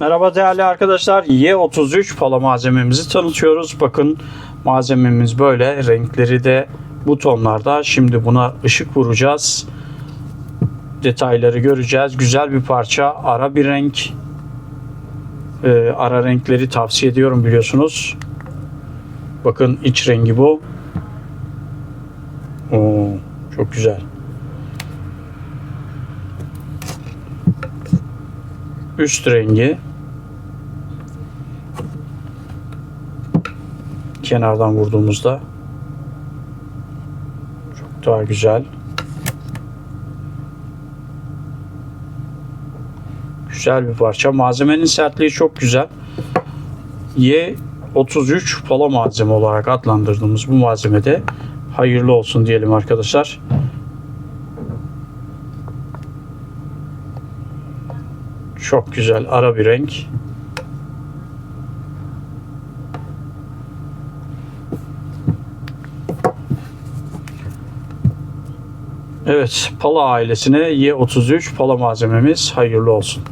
Merhaba değerli arkadaşlar. Y33 pala malzememizi tanıtıyoruz. Bakın malzememiz böyle. Renkleri de bu tonlarda. Şimdi buna ışık vuracağız. Detayları göreceğiz. Güzel bir parça. Ara bir renk. Ee, ara renkleri tavsiye ediyorum biliyorsunuz. Bakın iç rengi bu. Oo, çok güzel. Üst rengi. Kenardan vurduğumuzda çok daha güzel. Güzel bir parça. Malzemenin sertliği çok güzel. Y33 pala malzeme olarak adlandırdığımız bu malzemede hayırlı olsun diyelim arkadaşlar. Çok güzel ara bir renk. Evet, Pala ailesine Y33 Pala malzememiz hayırlı olsun.